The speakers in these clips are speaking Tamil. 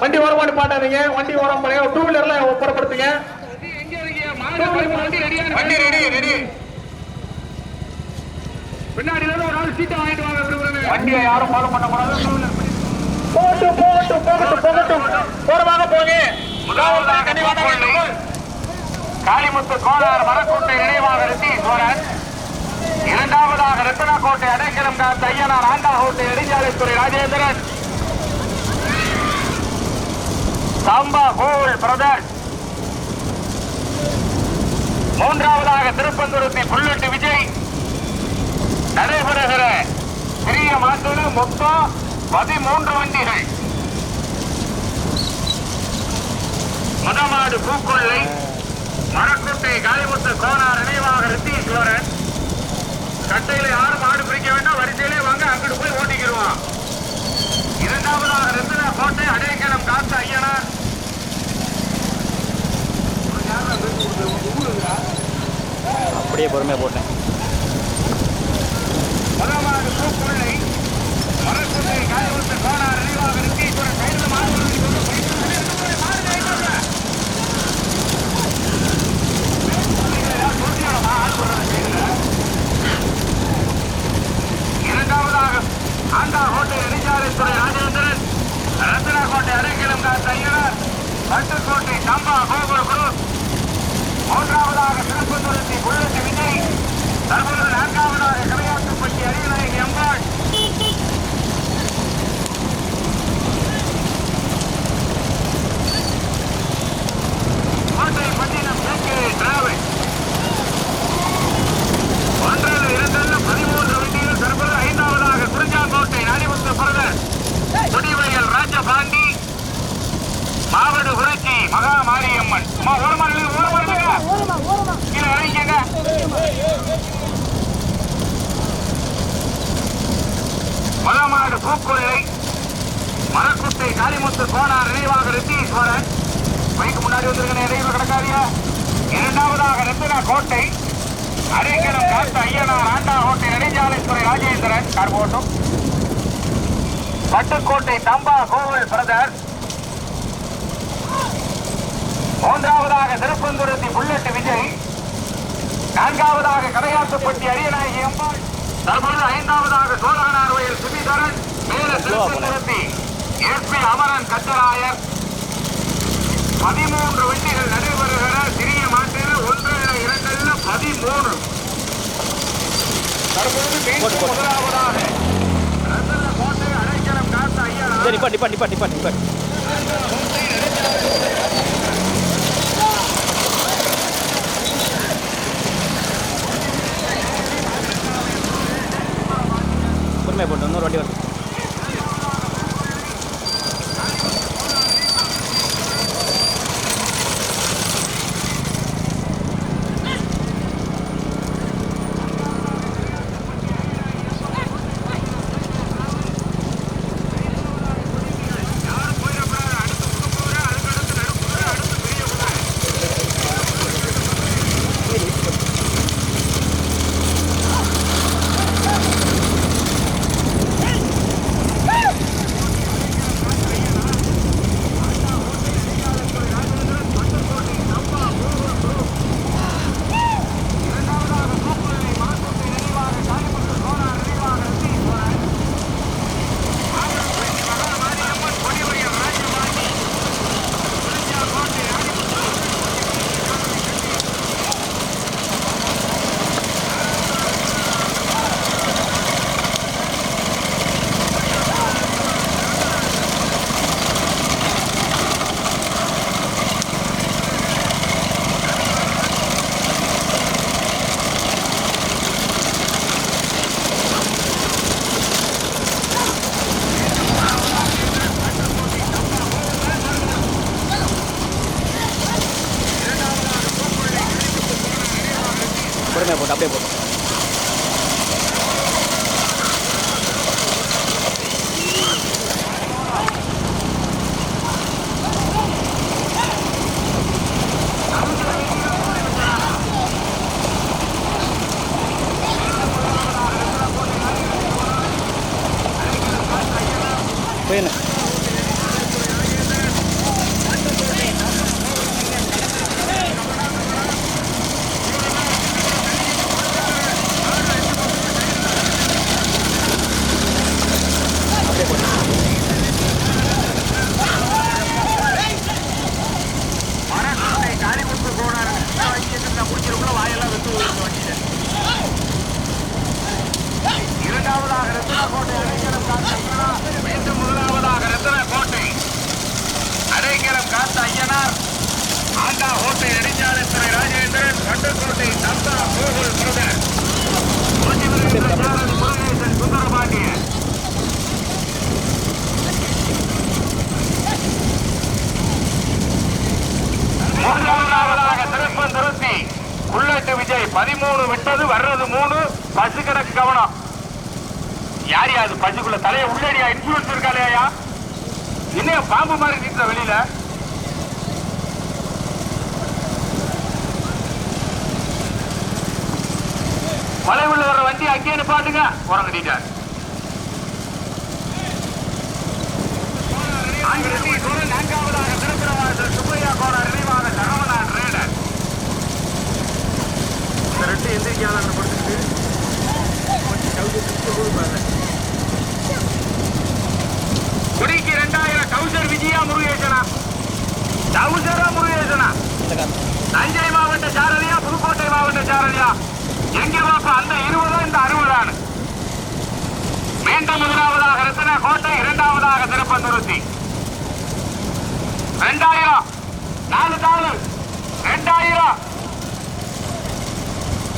வண்டி ஓரமாடி பாட்டாதீங்க வண்டி ஓரம் பண்ணுங்க டூ வீலர்ல புறப்படுத்துங்க. வண்டி ரெடி ரெடி பின்னாடி இருந்து ஒரு ஆள் சீட்டை வாங்கிட்டு வாங்க வண்டியை யாரும் ஃபாலோ பண்ணக்கூடாது. போகட்டும் போகட்டும் போகட்டும் போகட்டும். ஓரமாக போங்க. காளிமுத்து கோளார் மரக்கோட்டை நினைவாக ரித்தீஸ்வரன் இரண்டாவதாக ரத்தனக்கோட்டை அடைக்கலம் காத்த ஐயனார் ஆண்டாகோட்டை நெடுஞ்சாலைத்துறை ராஜேந்திரன். சாம்பா கோவில் பிரதர்ஸ் மூன்றாவதாக திருப்பந்துருத்தி புல்லட்டு விஜய். நடைபெறுகிற சிறிய மாற்றல் மொத்தம் பதிமூன்று வண்டிகள். முதமாடு பூக்கொள்ளை மரக்கோட்டை காளிமுத்து கோனார் நினைவாக ரித்தீஸ்வரன். கட்டையில யாரும் மாடு பிடிக்க வேண்டாம் வரிசையிலே வாங்க அங்கிட்டு போய் ஓட்டிக்கிடுவான். இரண்டாவதாக ரத்தின கோட்டை அடைக்கலம் காத்த ஐயனார் அப்படியே பொறுமையாக போட்டேன் முதமாடு பூக்கொள்ளை மரக்கோட்டை காளிமுத்து கோனார் நினைவாக ரித்தீஸ்வரன் கையில் மாடு பிடிச்சு கொண்டு போய் அப்படியே பொறுமையாக போட்டேன். ஆண்டா கோட்டை நெடுஞ்சாலைத்துறை ராஜேந்திரன் ரத்னா கோட்டை அடைக்கலம் காத்த ஐயனார் பட்டுக்கோட்டை சம்பா கோகுல் குரு மூன்றாவதாக திருப்பந்துரத்தி புள்ளத்தி விஜய். தற்போது நான்காவதாக கலையாற்றுப்பட்டி அரியநாயகி அம்பாள் கோட்டை பட்டினம் கேட்கே டிராவல். ஒன்றல்ல இரண்டல்ல பதிமூன்று வண்டிகள் தற்போது ஐந்தாவதாக குறிஞ்சாங்கோட்டை நாடிமுத்து பிரதர். குடிவயல் ராஜபாண்டி. மாவடு குறிச்சி மகா மாரியம்மன் அம்மா, ஓரமா நில்லு, ஓரமா நில்லுங்க. கீழே இறங்கிக்கங்க. மலமாடு மரக்குட்டை காளிமுத்து கோனார் நினைவாக ரித்தீஸ்வரன் பைக்கு முன்னாடி வந்திருக்க இடையில கிடக்காதியா இரண்டாவதாக ரத்தினா கோட்டை அரைக்கலம் காத்த ஐயனார் ஆண்டா கோட்டை நெடுஞ்சாலைத்துறை ராஜேந்திரன் கார் போட்டும் பட்டுக்கோட்டை தம்பா கோவில் பிரதர் மூன்றாவதாக திருப்பந்துரத்தி புல்லட்டு விஜய் நான்காவதாக கடையாத்துப்பட்டி அரியநாயகி அம்பாள் தற்பொழுது ஐந்தாவதாக சோழனார் வயல் சுபிதரன் மேல திருப்பந்துரத்தி எஸ்பி அமரன் கத்தராயர் பதிமூன்று வண்டிகள் நடைபெறுகிற சிறிய மாட்டில் ஒன்று இரண்டல்ல பதிமூன்று. தற்பொழுது மீண்டும் முதலாவதாக ரத்தன கோட்டை அடைக்கலம் காத்த நிப்பாட்டு நிப்பாட்டு. பொறுமையாக போட்டு இன்னொரு வாட்டி வருது பதிமூணு விட்டது வர்றது மூணு. பசு கணக்கு கவனம். யார் யா பசுக்குள்ள தலையை உள்ளடியா இன்சூரன்ஸ் இருக்காளையா இன்னும் பாம்பு மாதிரி நிற்கிற வெளியில? மலைவுள்ள வர வண்டி அங்கேயே பாட்டுங்க உறங்கிட்டார் நான்காவதாக திருப்பிரவாசல் சுப்பையா கோனார் நினைவாக இந்த ரெண்டு எந்திரிக்கையாளர் குடிக்கு ரெண்டாயிரம் டவுசர் விஜயா முருகேசனா. டவுசரா முருகேசனா. தஞ்சை மாவட்ட சாரதியா புதுக்கோட்டை மாவட்ட சாரதியா எங்க பாப்பா? அந்த இருபதா இந்த அறுபதானு மீண்டும் முதலாவதாக ரத்தன கோட்டை இரண்டாவதாக திருப்பந்துருத்தி. ரெண்டாயிரம். நாலு தாளு. ரெண்டாயிரம்.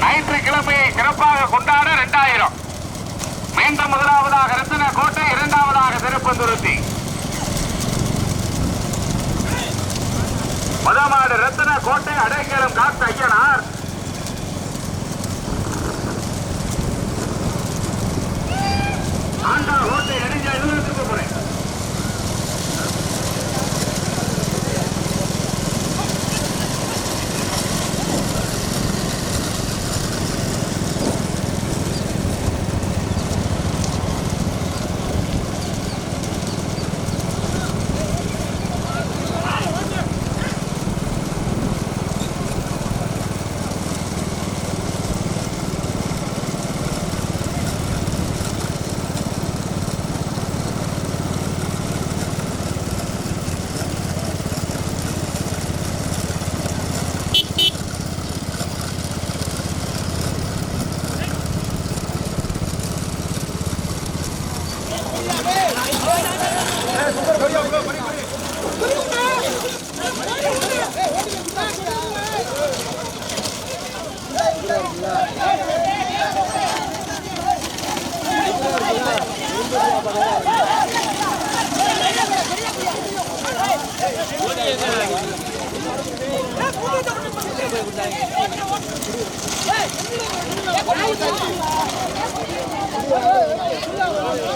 ஞாயிற்றுக்கிழமையை சிறப்பாக கொண்டாட ரெண்டாயிரம். மீண்டும் முதலாவதாக ரத்தின கோட்டை இரண்டாவதாக திருப்பந்துருத்தி. முதமாடு ரத்தின கோட்டை அடைக்கலம் காத்த ஐயனார். ஆண்டா கோட்டை.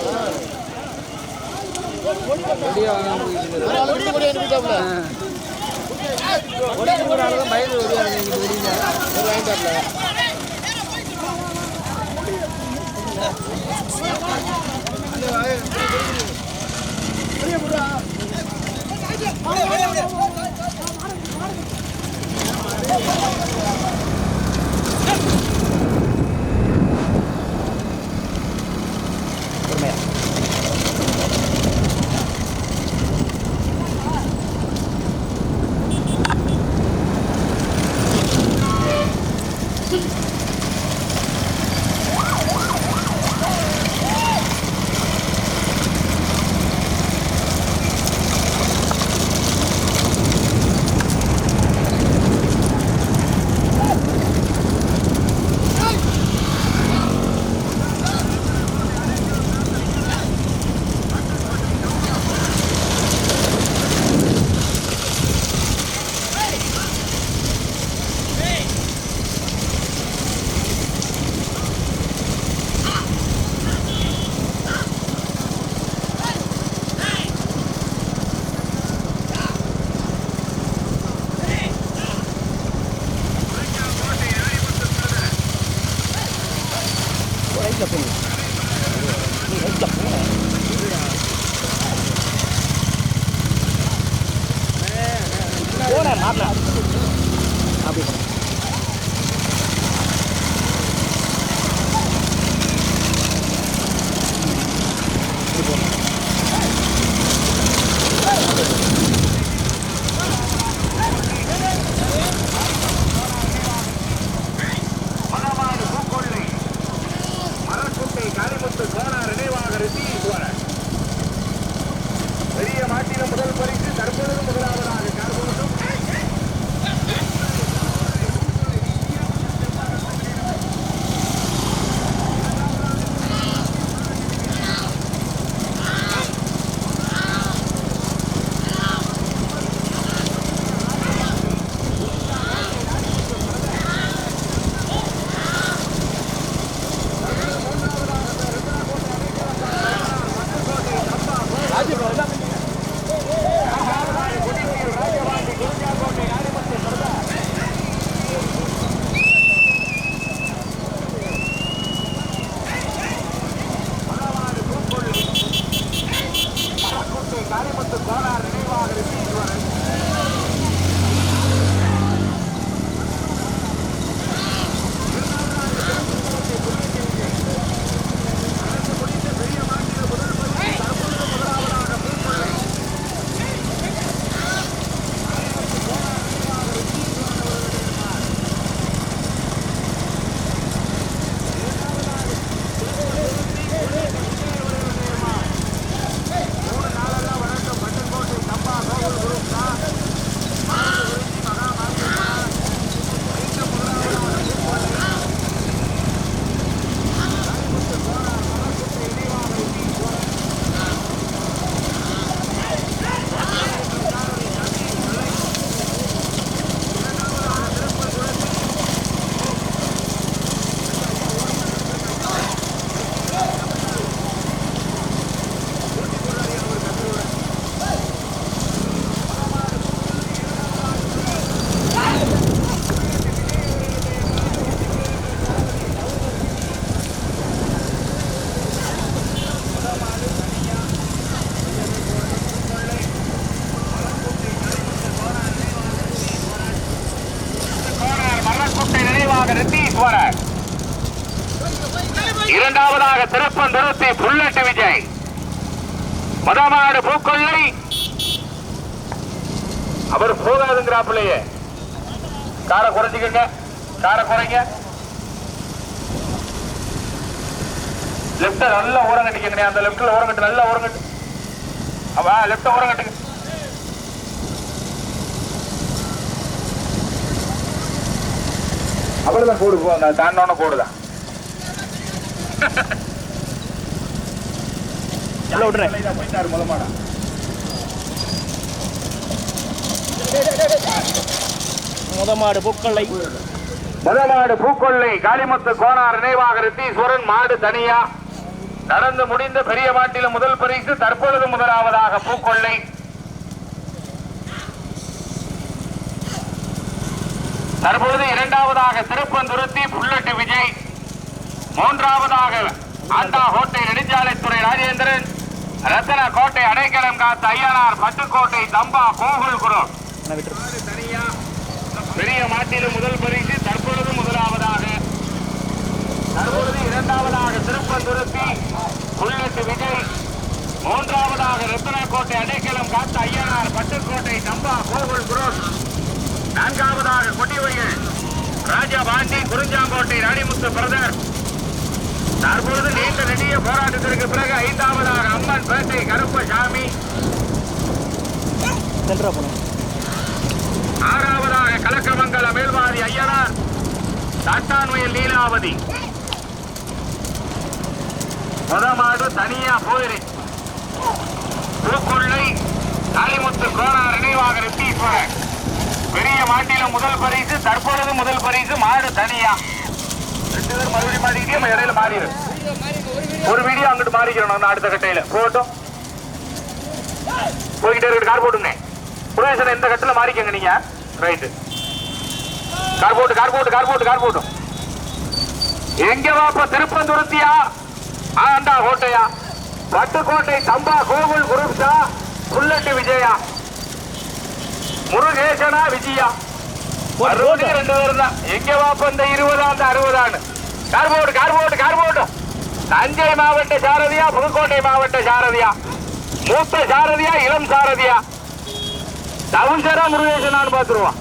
Hey! பொறுமையா Abi. Abi. Not. மதமாடு பூக்கொள்ளை. அவர் போகாதுங்கிறாப்புலையே காரை குறைச்சிக்கங்க காரை குறைங்க. லெப்ட நல்லா ஓரம் கட்டிக்கங்க அந்த லெப்ட்ல ஓரம் கட்டு நல்லா ஓரம் கட்டு அவா லெப்ட ஓரம் கட்டுங்க அவ்வளவுதான் கோடு போ அந்த தாண்டோன விட்டுறேன் போயிட்டாரு முதமாடா முத மாடு பூக்கொள்ளை. முதமாடு பூக்கொள்ளை காளிமுத்து கோனார் நினைவாக ரித்தீஸ்வரன் மாடு தனியா. நடந்து முடிந்த பெரிய மாட்டில முதல் பரிசு தற்பொழுது முதலாவதாக பூக்கொள்ளை. தற்பொழுது இரண்டாவதாக திருப்பந்துருத்தி புல்லட்டு விஜய். மூன்றாவதாக ஆண்டா கோட்டை நெடுஞ்சாலைத்துறை ராஜேந்திரன். ரத்தன கோட்டை அடைக்கலம் காத்த ஐயனார் பட்டுக்கோட்டை தம்பா கோகுல் குரோ. தனியா பெரிய மாட்டிலும் முதல் பரிசு தற்பொழுது முதலாவதாக தற்பொழுது இரண்டாவதாக திருப்பந்துருத்தி புல்லட்டு விஜய். மூன்றாவதாக ரத்தனக்கோட்டை அடைக்கலம் காத்த ஐயனார் பட்டுக்கோட்டை தம்பா கோகுல் குரோ. நான்காவதாக கொட்டிவையில் ராஜா பாண்டி குறிஞ்சாங்கோட்டை ராணிமுத்து பிரதர். தற்பொழுது நீண்ட நெடிய போராட்டத்திற்கு பிறகு ஐந்தாவதாக அம்மன் பேட்டை கருப்பசாமி. ஆறாவதாக கலக்கமங்கல மேல்வாதி ஐயனார் தட்டான்மையில் லீலாவதி. முதமாடு தனியா போயிரு. பூக்குள்ளை காளிமுத்து கோனார் நினைவாக ரித்தீஸ்வரன் பெரிய மாட்டில முதல் பரிசு தற்பொழுது முதல் பரிசு மாடு தனியா. ரெண்டு பேரும் மறுபடியும் மாறிக்கிட்டே நம்ம இடையில மாறிடு. ஒரு வீடியோ அங்கிட்டு மாறிக்கிறோம் அடுத்த கட்டையில. போட்டோம் போய்கிட்டே இருக்கு கார் போட்டுங்க புரோசனை எந்த கட்டில மாறிக்கங்க நீங்க. ரைட்டு. கார் போட்டு கார் போட்டு கார் போட்டு கார் போட்டும் எங்க வாப்ப திருப்பந்துருத்தியா? ஆண்டா கோட்டையா. பட்டுக்கோட்டை தம்பா கோகுல் குருப்ஸா புல்லட்டு விஜயா. முருகேசனா விஜயா. அறுபதுக்கு ரெண்டு பேரும் தான். எங்க வாப்ப இந்த இருபதா அந்த அறுபதான்னு. கார் போட்டு கார் போட்டு கார் போட்டும் தஞ்சை மாவட்ட சாரதியா புதுக்கோட்டை மாவட்ட சாரதியா? மூத்த சாரதியா இளம் சாரதியா? தவுசரா முருகேசனான்னு பாத்துருவான்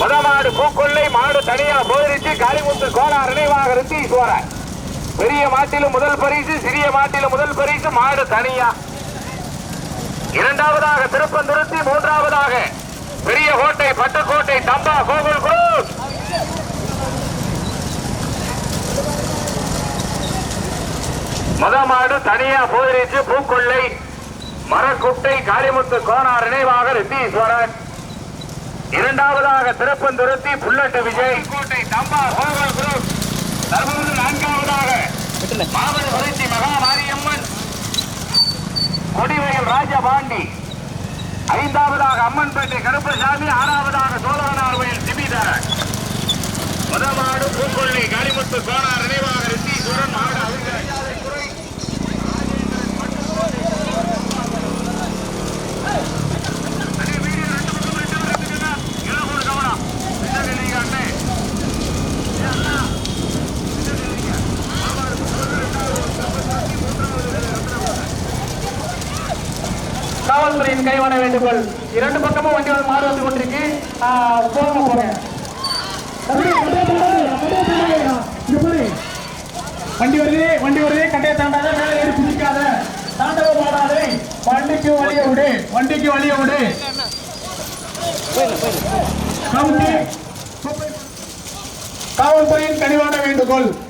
முத மாடு பூக்கொள்ளை மாடு தனியா போயிருச்சு காளிமுத்து கோலார் நினைவாக ரித்தீஸ்வரன் பெரிய மாட்டிலும் முதல் பரிசு சிறிய மாட்டிலும் முதல் பரிசு மாடு தனியா. இரண்டாவதாக திருப்பந்துருத்தி மூன்றாவதாக பெரிய கோட்டை பட்டுக்கோட்டை தம்பா கோகுல் குரூஸ். முத மாடு தனியா போதிரிச்சு பூக்கொள்ளை மரக்குட்டை காளிமுத்து கோனார் நினைவாக ரித்தீஸ்வரன். இரண்டாவதாக திருப்பந்துருத்தி புல்லட்டு விஜய். கோட்டை தம்பா கோகுல் குரூஸ். தற்போது நான்காவதாக மாவட்ட வளர்ச்சி மகா மாரியம்மன் கொடிவயல் ராஜபாண்டி. ஐந்தாவதாக அம்மன்பேட்டை கருப்பசாமி ஆறாவதாக சோழனார் கோயில் திபிதரன் முதமாடு பூக்கொள்ளி காளிமுத்து கோனார் நினைவாக ரித்தீஸ்வரன் மாவட்ட அவிர்களை கைவான வேண்டுகோள். இரண்டு பக்கமும் வண்டி வந்து மாறி வந்து கொண்டிருக்கு. ஆ, போறேன். வண்டி வருது வண்டி வருது. கட்டையை தாண்டாத மேலே ஏறி பிடிக்காத தாண்டவ மாடாதே வண்டிக்கு வழிய விடு. வண்டிக்கு வழிய விடு. காவல்துறையின் கனிவான வேண்டுகோள்.